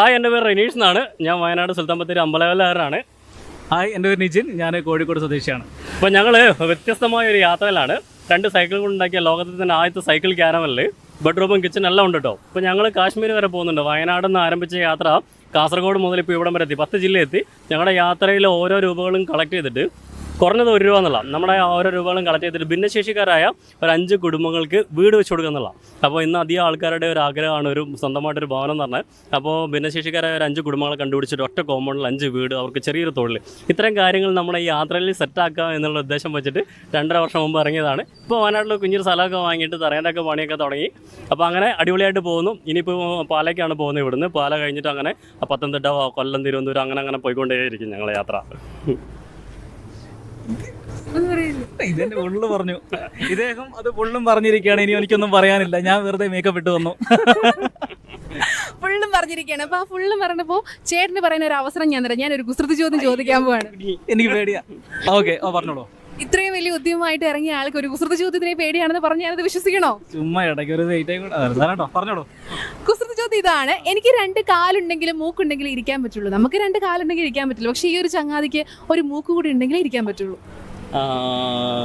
Hi എന്റെ പേര് റെനീഷ് എന്നാണ്. ഞാൻ വയനാട് സുൽത്താൻ ബത്തേരി അമ്പലവല്ലാറാണ് ഹായ് എന്റെ പേര് നിജിൻ. ഞാൻ കോഴിക്കോട് സ്വദേശിയാണ്. അപ്പോൾ ഞങ്ങൾ വ്യത്യസ്തമായ ഒരു യാത്രയിലാണ്. രണ്ട് സൈക്കിൾ കൊണ്ടുണ്ടാക്കിയ ലോകത്തിൽ തന്നെ ആദ്യത്തെ സൈക്കിൾ ക്യാരമലിൽ ബെഡ്റൂമും കിച്ചൺ എല്ലാം ഉണ്ട് കേട്ടോ അപ്പോൾ ഞങ്ങൾ കാശ്മീർ വരെ പോകുന്നുണ്ട്. വയനാട് നിന്ന് ആരംഭിച്ച യാത്ര കാസർഗോഡ് മുതൽ ഇപ്പോൾ ഇവിടം വരെ എത്തി. പത്ത് ജില്ല എത്തി. ഞങ്ങളുടെ യാത്രയിലെ ഓരോ രൂപകളും കളക്ട് ചെയ്തിട്ട് കുറഞ്ഞത് ഒരു രൂപ എന്നുള്ള നമ്മുടെ ഓരോ രൂപകളും കളക്ട് ചെയ്തിട്ട് ഭിന്നശേഷിക്കാരായ ഒരു അഞ്ച് കുടുംബങ്ങൾക്ക് വീട് വെച്ച് കൊടുക്കുക എന്നുള്ള അപ്പോൾ ഇന്ന് അധികം ആൾക്കാരുടെ ഒരു ആഗ്രഹമാണ് ഒരു സ്വന്തമായിട്ടൊരു ഭവനം എന്ന് പറഞ്ഞാൽ. അപ്പോൾ ഭിന്നശേഷിക്കാരായ ഒരു അഞ്ച് കുടുംബങ്ങളെ കണ്ടുപിടിച്ചിട്ട് ഒറ്റ കോമ്പൗണ്ടിൽ അഞ്ച് വീട് അവർക്ക് ചെറിയൊരു തൊഴിൽ. ഇത്തരം കാര്യങ്ങൾ നമ്മുടെ ഈ യാത്രയിൽ സെറ്റാക്കുക എന്നുള്ള ഉദ്ദേശം വെച്ചിട്ട് രണ്ടര വർഷം മുമ്പ് ഇറങ്ങിയതാണ്. ഇപ്പോൾ വയനാട്ടിൽ കുഞ്ഞൊരു സ്ഥലമൊക്കെ വാങ്ങിയിട്ട് തറയാനൊക്കെ പണിയൊക്കെ തുടങ്ങി. അപ്പോൾ അങ്ങനെ അടിപൊളിയായിട്ട് പോകുന്നു. ഇനിയിപ്പോൾ പാലയ്ക്കാണ് പോകുന്നത് ഇവിടുന്ന്. പാല കഴിഞ്ഞിട്ട് അങ്ങനെ പത്തനംതിട്ട കൊല്ലം തിരുവനന്തപുരം അങ്ങനെ അങ്ങനെ പോയിക്കൊണ്ടേയിരിക്കും ഞങ്ങളെ യാത്ര. ഇതെന്റെ ഉള്ളു പറഞ്ഞു. ഇദ്ദേഹം അത് ഫുള്ളും പറഞ്ഞിരിക്കുകയാണ്. ഇനി എനിക്കൊന്നും പറയാനില്ല. ഞാൻ വെറുതെ മേക്കപ്പ് ഇട്ട് വന്നു. ഫുള്ളും പറഞ്ഞിരിക്കുകയാണ്. അപ്പൊ ആ ഫുള്ളും പറഞ്ഞപ്പോ ചേട്ടന് പറയുന്ന ഒരു അവസരം ഞാൻ തരാം. ഞാൻ ഒരു കുസൃതി ചോദ്യം ചോദിക്കാൻ പോവാണ്. എനിക്ക് പേടിയാ. ഓക്കെ ഓ പറഞ്ഞോളൂ. ഇത്രയും വലിയ ഉദ്യമമായിട്ട് ഇറങ്ങിയ ആൾക്ക് ഒരു കുസൃതി ചോദ്യത്തിനെ പേടിയാണെന്ന് പറഞ്ഞു ഞാനത് വിശ്വസിക്കണോ? ചുമ്മാ ഇടയ്ക്ക് ഒരു പറഞ്ഞോളൂ. കുസൃതി ചോദ്യം ഇതാണ്. എനിക്ക് രണ്ട് കാലുണ്ടെങ്കിലും മൂക്കുണ്ടെങ്കിലും ഇരിക്കാൻ പറ്റുള്ളൂ. നമുക്ക് രണ്ട് കാലുണ്ടെങ്കിൽ ഇരിക്കാൻ പറ്റുള്ളൂ. പക്ഷേ ഈ ഒരു ചങ്ങാതിക്ക് ഒരു മൂക്ക് കൂടി ഉണ്ടെങ്കിൽ ഇരിക്കാൻ പറ്റുള്ളൂ. ആ,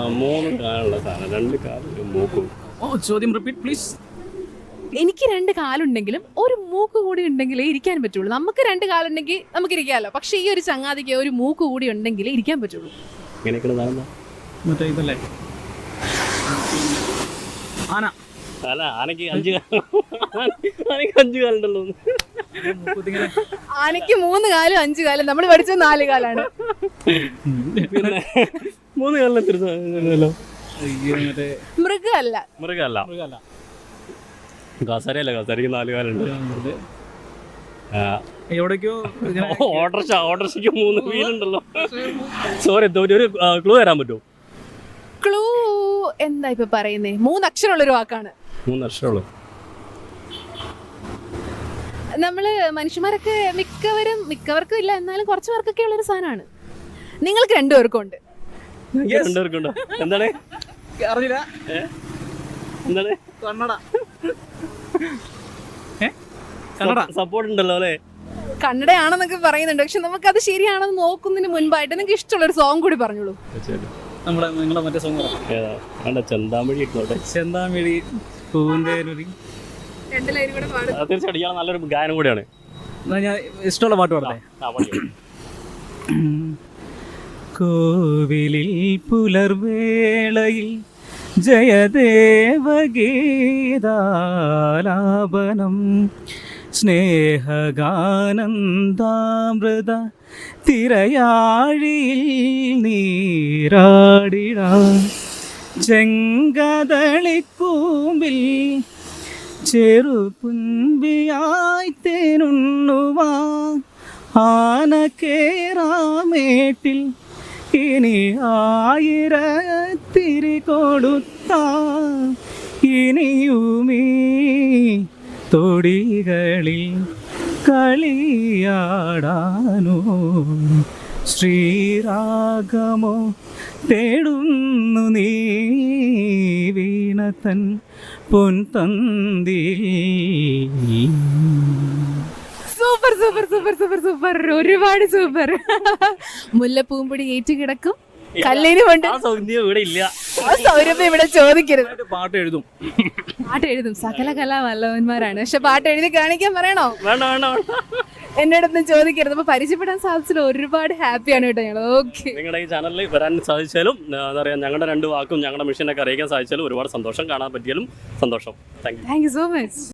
മൂന്ന് കാലുള്ള സാധനം. രണ്ട് കാലും മൂക്കും ഓ ചോദ്യം റിപ്പീറ്റ് പ്ലീസ് എനിക്ക് രണ്ട് കാലുണ്ടെങ്കിലും ഒരു മൂക്ക് കൂടി ഉണ്ടെങ്കിലേ ഇരിക്കാൻ പറ്റുള്ളൂ. നമുക്ക് രണ്ട് കാലുണ്ടെങ്കിൽ നമുക്ക് ഇരിക്കാമല്ലോ പക്ഷേ ഈ ഒരു ചങ്ങാതിക്ക് ഒരു മൂക്ക് കൂടി ഉണ്ടെങ്കിലേ ഇരിക്കാൻ പറ്റുള്ളൂ. മറ്റേ ഇതല്ലേ? ആന. അല്ല ആനക്ക് അഞ്ച് ആനക്ക് അഞ്ച് കാലുണ്ടല്ലോ. ആനക്ക് മൂന്ന് കാലും അഞ്ച് കാലും. നമ്മൾ പഠിച്ച നാല് കാലാണ്. പിന്നെ മൂന്ന് കാലിന് മറ്റേ മൃഗമല്ല. മൃഗമല്ല. മൃഗമല്ല. കസരയല്ല കസരയ്ക്ക് നാല് കാലുണ്ട്. എവിടേക്കോ ഓട്ടർഷ ഓട്ടർഷയ്ക്ക് മൂന്ന് വീലുണ്ടല്ലോ. സോറി ഒരു ക്ലൂ തരാൻ പറ്റുമോ? ക്ലൂ എന്താ ഇപ്പൊ പറയുന്നേ? മൂന്ന് അക്ഷരമുള്ള ഒരു വാക്കാണ്. മൂന്ന് വർഷമുള്ളൂ നമ്മൾ മനുഷ്യന്മാരൊക്കെ മിക്കവരും മിക്കവർക്കും ഇല്ല എന്നാലും കുറച്ച് പേർക്കൊക്കെ ഉള്ള ഒരു സാധനമാണ്. നിങ്ങൾക്ക് രണ്ടുപേർക്കും ഉണ്ട്. എന്താണ്? അറിഞ്ഞില്ല. എന്താണ്? കണ്ണട കണ്ണട സപ്പോർട്ട് ഉണ്ടല്ലോ അല്ലേ? കന്നഡയാണെന്നൊക്കെ പറയുന്നുണ്ട്. പക്ഷെ നമുക്ക് അത് ശരിയാണെന്ന് നോക്കുന്നതിന് മുൻപായിട്ട് നിങ്ങൾക്ക് ഇഷ്ടമുള്ള ഒരു സോങ് കൂടി പറഞ്ഞോളൂ. നമ്മുടെ നിങ്ങളുടെ മറ്റേ സോങ് ഏതാ? ചെന്താമഴി ഇട്ടോട്ടെ. ചെന്താമിഴി പൂവിന്റെ രണ്ട് ലൈൻ കൂടെ പാടും. അത് തീർച്ചയായിട്ടും ഇയാൾ നല്ലൊരു ഗാനം കൂടിയാണ്. എന്നാ ഞാൻ ഇഷ്ടമുള്ള പാട്ട് പാടട്ടെ. കോവിലിൽ പുലർവേളയിൽ ജയദേവഗീതാലാപനം സ്നേഹഗാനന്ദാമൃത തിരയാഴിയിൽ നീരാടിട. ചെങ്കതളിക്കൂമ്പിൽ ചെറുപുൻപിയായി തേനുണ്ണുവാൻ ആനക്കേറാമേട്ടിൽ ഇനി ആയിരത്തിരി കൊടുത്ത. ഇനിയുമീ തൊടികളിൽ കളിയാടാനോ? ശ്രീരാഗമോ തേടുന്നു നീ വീണത്തൻ പൊൻതന്തി super super super super super. ഒരുപാട് സൂപ്പർ. മുല്ലപ്പൂമ്പൊടി ഏറ്റുകിടക്കും. കല്ലേനും ഉണ്ട് സൗന്ദര്യം ഇവിടെ ഇല്ല. സൗരഭ്യം ഇവിടെ ചോദിക്കരുത്. പാട്ട് എഴുതും. പാട്ട് എഴുതും. സകല കലാവല്ലവന്മാരാണ് പക്ഷെ പാട്ട് എഴുതി കാണിക്കാൻ പറയണോ? വേണ്ട വേണ്ട എന്നോടൊന്നും ചോദിക്കരുത്. അപ്പൊ പരിചയപ്പെടാൻ സാധിച്ചതിൽ ഒരുപാട് ഹാപ്പിയാണ് കേട്ടോ ഞങ്ങൾ ഓക്കെ. നിങ്ങളുടെ ഈ ചാനലിൽ വരാൻ സാധിച്ചാലും എന്താ പറയുക ഞങ്ങളുടെ രണ്ട് വാക്കും ഞങ്ങളുടെ മിഷനൊക്കെ അറിയിക്കാൻ സാധിച്ചാലും ഒരുപാട് സന്തോഷം കാണാൻ പറ്റിയാലും സന്തോഷം. Thank you so much